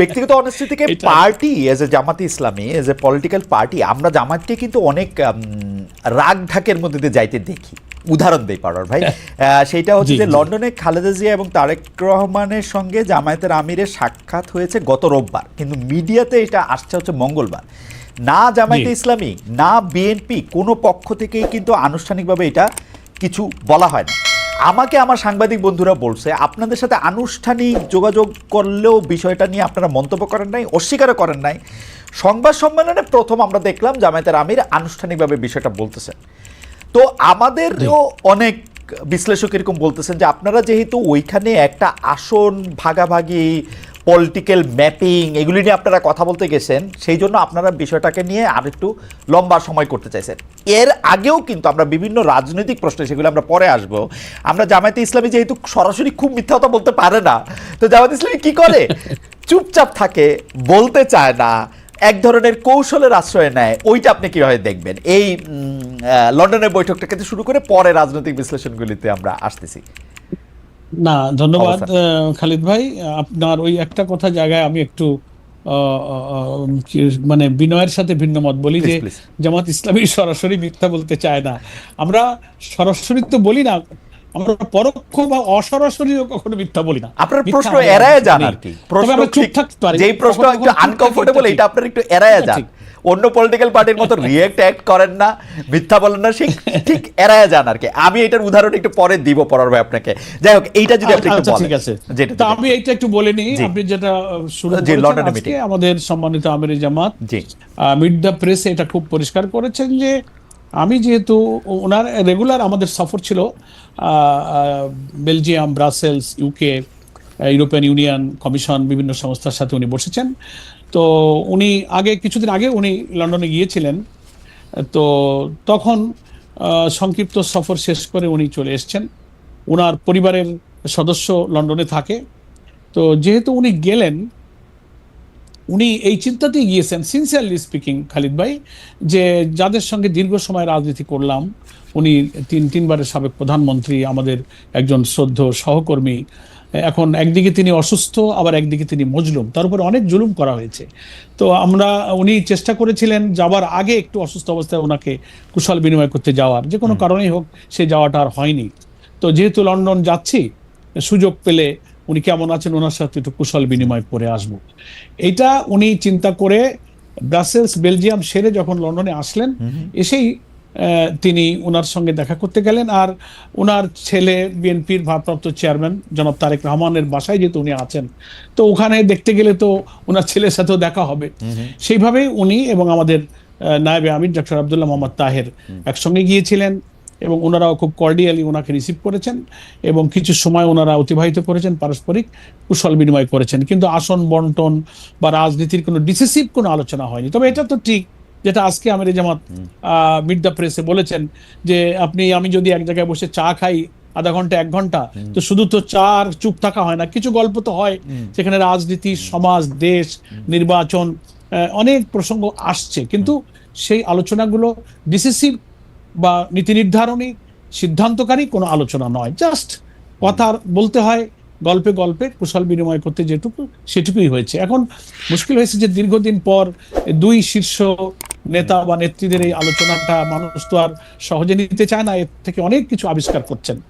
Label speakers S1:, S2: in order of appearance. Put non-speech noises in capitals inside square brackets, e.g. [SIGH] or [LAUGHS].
S1: ব্যক্তিগত অনেস্টি থেকে party as a জামাতি ইসলামী এজ এ পলিটিক্যাল পার্টি আমরা জামাতকে কিন্তু অনেক রাগ ঢাকের মধ্যে দিয়ে যাইতে দেখি। উদাহরণ দেই পারার ভাই। [LAUGHS] সেইটা হচ্ছে যে লন্ডনে খালেদা জিয়া এবং তারেক রহমানের সঙ্গে জামায়াতের আমিরের সাক্ষাৎ হয়েছে গত রোববার। কিন্তু মিডিয়াতে এটা আসছে হচ্ছে মঙ্গলবার। না জামায়াতে ইসলামী না বিএনপি কোনো পক্ষ থেকেই কিন্তু আনুষ্ঠানিকভাবে এটা কিছু বলা হয় না। আমাকে আমার সাংবাদিক বন্ধুরা বলছে আপনাদের সাথে আনুষ্ঠানিক যোগাযোগ করলেও বিষয়টা নিয়ে আপনারা মন্তব্য করেন নাই অস্বীকারও করেন নাই। সংবাদ সম্মেলনে প্রথম আমরা দেখলাম জামায়াতের আমির আনুষ্ঠানিকভাবে বিষয়টা বলতেছেন। তো আমাদেরও অনেক বিশ্লেষক এরকম বলতেছেন যে আপনারা যেহেতু ওইখানে একটা আসন ভাগাভাগি পলিটিক্যাল ম্যাপিং এগুলি নিয়ে আপনারা কথা বলতে গেছেন সেই জন্য আপনারা বিষয়টাকে নিয়ে আর একটু লম্বা সময় করতে চাইছেন। এর আগেও কিন্তু আমরা বিভিন্ন রাজনৈতিক প্রশ্নে সেগুলো আমরা পরে আসব আমরা জামায়াতে ইসলামী যেহেতু সরাসরি খুব মিথ্যা কথা বলতে পারে না তো জামায়াতে ইসলামী কি করে? [LAUGHS] চুপচাপ থাকে বলতে চায় না এক ধরনের কৌশলের আশ্রয় নেয় ওইটা আপনি কীভাবে দেখবেন? এই লন্ডনের বৈঠকটা কিন্তু শুরু করে পরে রাজনৈতিক বিশ্লেষণগুলিতে আমরা আসতেছি।
S2: না ধন্যবাদ খালিদ ভাই। আপনার ওই একটা কথা জায়গায় আমি একটু মানে বিনয়ের সাথে ভিন্ন মত বলি যে. জামাত ইসলামী সরাসরি মিথ্যা বলতে চায় না। আমরা সরাসরি তো বলি না আমরা পরোক্ষ বা অসরাসরিও কখনো মিথ্যা বলি না।
S1: আপনার প্রশ্ন এড়ায় যান আর কি। প্রশ্ন
S2: চুপ থাকতে পারি।
S1: যেই প্রশ্ন একটু আনকমফোর্টেবল
S2: এটা
S1: আপনার একটু এড়ায় যান। অন্য পলিটিক্যাল পার্টির মতো রিয়েক্ট অ্যাক্ট করেন না মিথ্যা বলেন না ঠিক ঠিক এড়ায় যান আর কি। আমি এটার উদাহরণ একটু পরে দিব পরার ভাই আপনাকে। যাই হোক এইটা যদি আপনি একটু
S2: আচ্ছা
S1: বলেন।
S2: ঠিক আছে।
S1: যেটা
S2: তা আমি এইটা একটু বলে নিই। আপনি যেটা শুরু করেছেন আমাদের সম্মানিত আমির জামাত।
S1: জি।
S2: মিড দ্য প্রেস এটা খুব পরিষ্কার করেছেন যে আমি যেহেতু ওনার রেগুলার আমাদের সফর ছিল Belgium Brussels UK European Union Commission বিভিন্ন সংস্থার সাথে উনি বসেছেন। তো উনি আগে, কিছুদিন আগে উনি লন্ডনে গিয়েছিলেন। তো তখন সংক্ষিপ্ত সফর শেষ করে উনি চলে এসেছেন। ওনার পরিবারের সদস্য লন্ডনে থাকে। তো যেহেতু উনি গেলেন, উনি এই চিন্তাতেই গিয়েছেন সিনসিয়ারলি স্পিকিং খালিদ ভাই, যে যাদের সঙ্গে দীর্ঘ সময় রাজনীতি করলাম, উনি তিন, তিনবারের সাবেক প্রধানমন্ত্রী, আমাদের একজন শ্রদ্ধ সহকর্মী এখন একদিকে তিনি অসুস্থ আবার একদিকে তিনি মজলুম। তার উপরে অনেক জুলুম করা হয়েছে। তো আমরা উনি চেষ্টা করেছিলেন যাবার আগে একটু অসুস্থ অবস্থায় ওনাকে কুশল বিনিময় করতে যাওয়ার। যে কোনো কারণেই হোক সে যাওয়াটা আর হয়নি। তো যেহেতু লন্ডন যাচ্ছি সুযোগ পেলে উনি কেমন আছেন ওনার সাথে একটু কুশল বিনিময় করে আসব। এইটা উনি চিন্তা করে ব্রাসেলস বেলজিয়াম সেরে যখন লন্ডনে আসলেন এসেই তিনি ওনার সঙ্গে দেখা করতে গেলেন আর ওনার ছেলে বিএনপির ভারপ্রাপ্ত চেয়ারম্যান জনাব তারেক রহমানের বাসায় যেহেতু উনি আছেন। তো ওখানে দেখতে গেলে তো ওনার ছেলের সাথেও দেখা হবে। সেইভাবেই উনি এবং আমাদের নায়েবে আমির ডক্টর আবদুল্লাহ মোহাম্মদ তাহের একসঙ্গে গিয়েছিলেন এবং ওনারাও খুব কর্ডিয়ালি ওনাকে রিসিভ করেছেন এবং কিছু সময় ওনারা অতিবাহিত করেছেন পারস্পরিক কুশল বিনিময় করেছেন। কিন্তু আসন বন্টন বা রাজনীতির কোনো ডিসিসিভ কোনো আলোচনা হয়নি। তবে এটা তো ঠিক যেটা আজকে আমির জামাত মিড দ্য প্রেসে বলেছেন যে আপনি আমি যদি এক জায়গায় বসে চা খাই আধা ঘণ্টা এক ঘণ্টা তো শুধু তো চার চুপ থাকা হয় না কিছু গল্প তো হয়। সেখানে রাজনীতি সমাজ দেশ নির্বাচন অনেক প্রসঙ্গ আসছে। কিন্তু সেই আলোচনাগুলো ডিসিসিভ বা নীতি নির্ধারণী সিদ্ধান্তকারী কোনো আলোচনা নয়। জাস্ট কথা বলতে হয় গল্পে গল্পে কুশল বিনিময় করতে যেটুকু সেটুকুই হয়েছে। এখন মুশকিল হয়েছে যে দীর্ঘদিন পর দুই শীর্ষ নেতা বা নেত্রীদের এই আলোচনাটা মানুষ তো আর সহজে নিতে চায় না। এর থেকে অনেক কিছু আবিষ্কার করছেন।